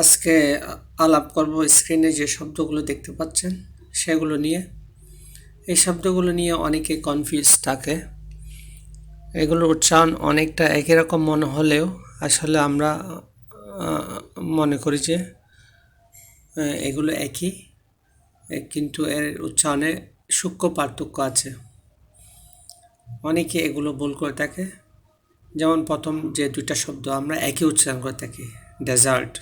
আজকে আলাপ করব স্ক্রিনে যে শব্দগুলো দেখতে পাচ্ছেন, সেগুলো নিয়ে। এই শব্দগুলো নিয়ে অনেকে কনফিউজ থাকে। এগুলোর উচ্চারণ অনেকটা একই রকম মনে হলেও আসলে আমরা মনে করি যে এগুলো একই কিন্তু এর উচ্চারণে সূক্ষ্ম পার্থক্য আছে। অনেকে এগুলো ভুল করে থাকে। যেমন প্রথম যে দুইটা শব্দ আমরা একই উচ্চারণ করে থাকি ডেজার্ট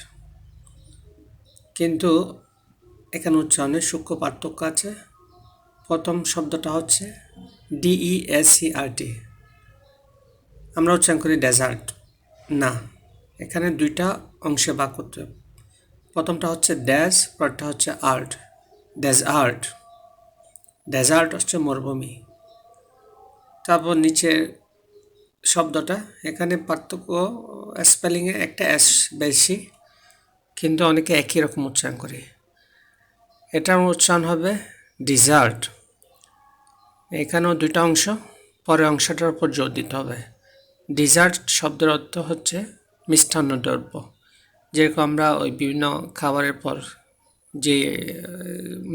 কিন্তু এখানে উচ্চারণে সূক্ষ্ম পার্থক্য আছে। প্রথম শব্দটা হচ্ছে D E S C R T আমরা উচ্চারণ করি ডেজার্ট না, এখানে দুইটা অংশে ভাগ করতে প্রথমটা হচ্ছে ড্যাশ পরটা হচ্ছে আর্ট ডেজার্ট ডেজার্ট হচ্ছে মরুভূমি। তারপর নিচের শব্দটা, এখানে পার্থক্য স্পেলিংয়ে একটা এস বেশি। কিন্তু অনেকে একই রকম উচ্চারণ করে। এটার উচ্চারণ হবে ডিজার্ট। এখানেও দুইটা অংশ, পরের অংশটার উপর জোর দিতে হবে। ডিজার্ট শব্দের অর্থ হচ্ছে মিষ্টান্ন দ্রব্য। যেরকম আমরা ওই বিভিন্ন খাবারের পর যে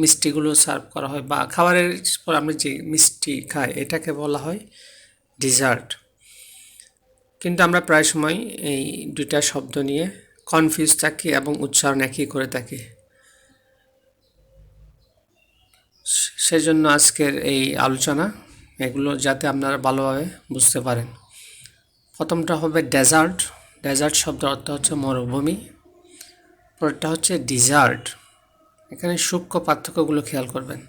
মিষ্টিগুলো সার্ভ করা হয় বা খাবারের পর আমরা যে মিষ্টি খাই, এটাকে বলা হয় ডিজার্ট। কিন্তু আমরা প্রায় সময় এই দুইটা শব্দ নিয়ে কনফিউজ থাকি এবং উচ্চারণ একই করে থাকি। সেজন্য আজকের এই আলোচনা, এগুলো যাতে আপনারা ভালোভাবে বুঝতে পারেন। প্রথমটা হবে ডেজার্ট ডেজার্ট শব্দের অর্থ হচ্ছে মরুভূমি। পরেরটা হচ্ছে ডিজার্ট এখানে সূক্ষ্ম পার্থক্যগুলো খেয়াল করবেন।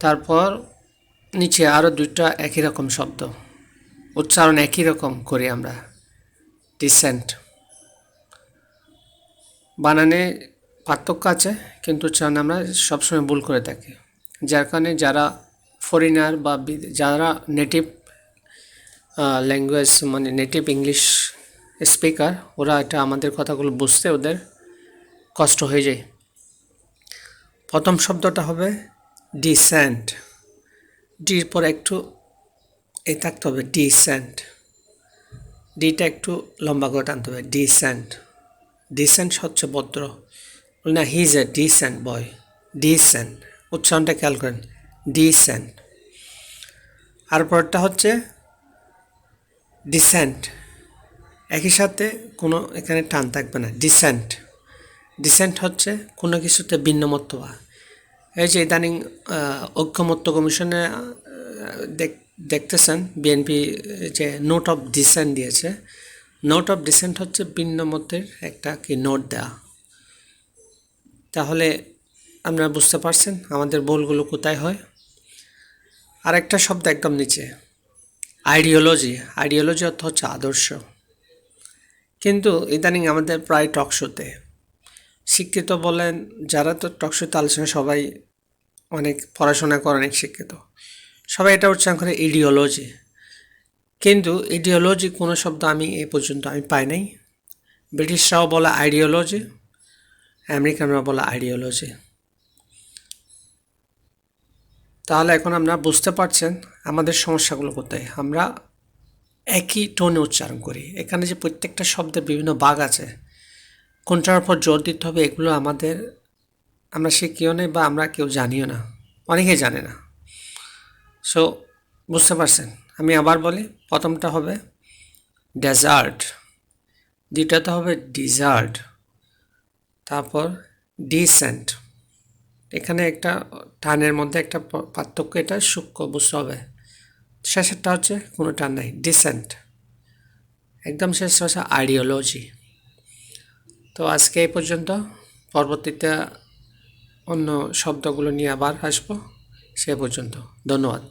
তারপর নিচে আরও দুইটা একই রকম শব্দ। উচ্চারণ একই রকম করি আমরা। ডিসেন্ট বানানে পার্থক্য আছে, কিন্তু উচ্চারণ আমরা সবসময় ভুল করে থাকি। যার কারণে যারা ফরেনার বা যারা নেটিভ ল্যাঙ্গুয়েজ মানে নেটিভ ইংলিশ স্পিকার ওরা এটা আমাদের কথাগুলো বুঝতে ওদের কষ্ট হয়ে যায়। প্রথম শব্দটা হবে ডিসেন্ট ডির পর একটু এই থাকতে হবে ডিসেন্ট ডিটা একটু লম্বা করে টানতে হবে ডিসেন্ট ডিসেন্ট হচ্ছে ভদ্র। না he is a decent boy decent উচ্চারণটা খেয়াল করেন। ডিসেন্ট আর পরেরটা হচ্ছে ডিসেন্ট একই সাথে কোনো এখানে টান থাকবে না। ডিসেন্ট ডিসেন্ট হচ্ছে কোনো কিছুতে ভিন্নমত্ব হওয়া। এই যে ইদানিং ঐক্যমত্য কমিশনে দেখ- দেখতেছেন, বিএনপি যে নোট অফ ডিসেন্ট দিয়েছে। নোট অফ ডিসেন্ট হচ্ছে ভিন্নমতের একটা কি নোট দেওয়া তাহলে আপনারা বুঝতে পারছেন আমাদের ভুলগুলো কোথায় হয়। আর একটা শব্দ একদম নিচে। আইডিওলজি আইডিওলজি অর্থ হচ্ছে আদর্শ। কিন্তু ইদানিং আমাদের প্রায় টক শোতে শিক্ষিত বলেন, যারা তো টক শোতে আলোচনা, সবাই অনেক পড়াশোনা করে অনেক শিক্ষিত। সবাই এটা উচ্চারণ করে ইডিওলজি কিন্তু ইডিওলজি কোনো শব্দ আমি এ পর্যন্ত আমি পাই নাই। ব্রিটিশরাও বলে আইডিওলজি আমেরিকানরা বলে আইডিওলজি তাহলে এখন আমরা বুঝতে পারছেন আমাদের সমস্যাগুলো কোথায়। আমরা একই টোনে উচ্চারণ করি। এখানে যে প্রত্যেকটা শব্দের বিভিন্ন ভাগ আছে, কোনটার উপর জোর দিতে হবে এগুলো আমাদের, আমরা শিখিও নেই বা আমরা কেউ জানিও না। অনেকেই জানে না। সো বুঝতে পারছেন? আমি আবার বলি, প্রথমটা হবে ডেজার্ট দ্বিতীয়টা হবে ডিজার্ট তারপর ডিসেন্ট এখানে একটা টানের মধ্যে একটা পার্থক্য এটা, সূক্ষ্ম বুঝতে হবে। শেষেরটা হচ্ছে কোনো টান নাই ডিসেন্ট একদম শেষ হচ্ছে আইডিওলজি তো আজকে এই পর্যন্ত, পরবর্তীতে অন্য শব্দগুলো নিয়ে আবার আসব, সে পর্যন্ত। ধন্যবাদ।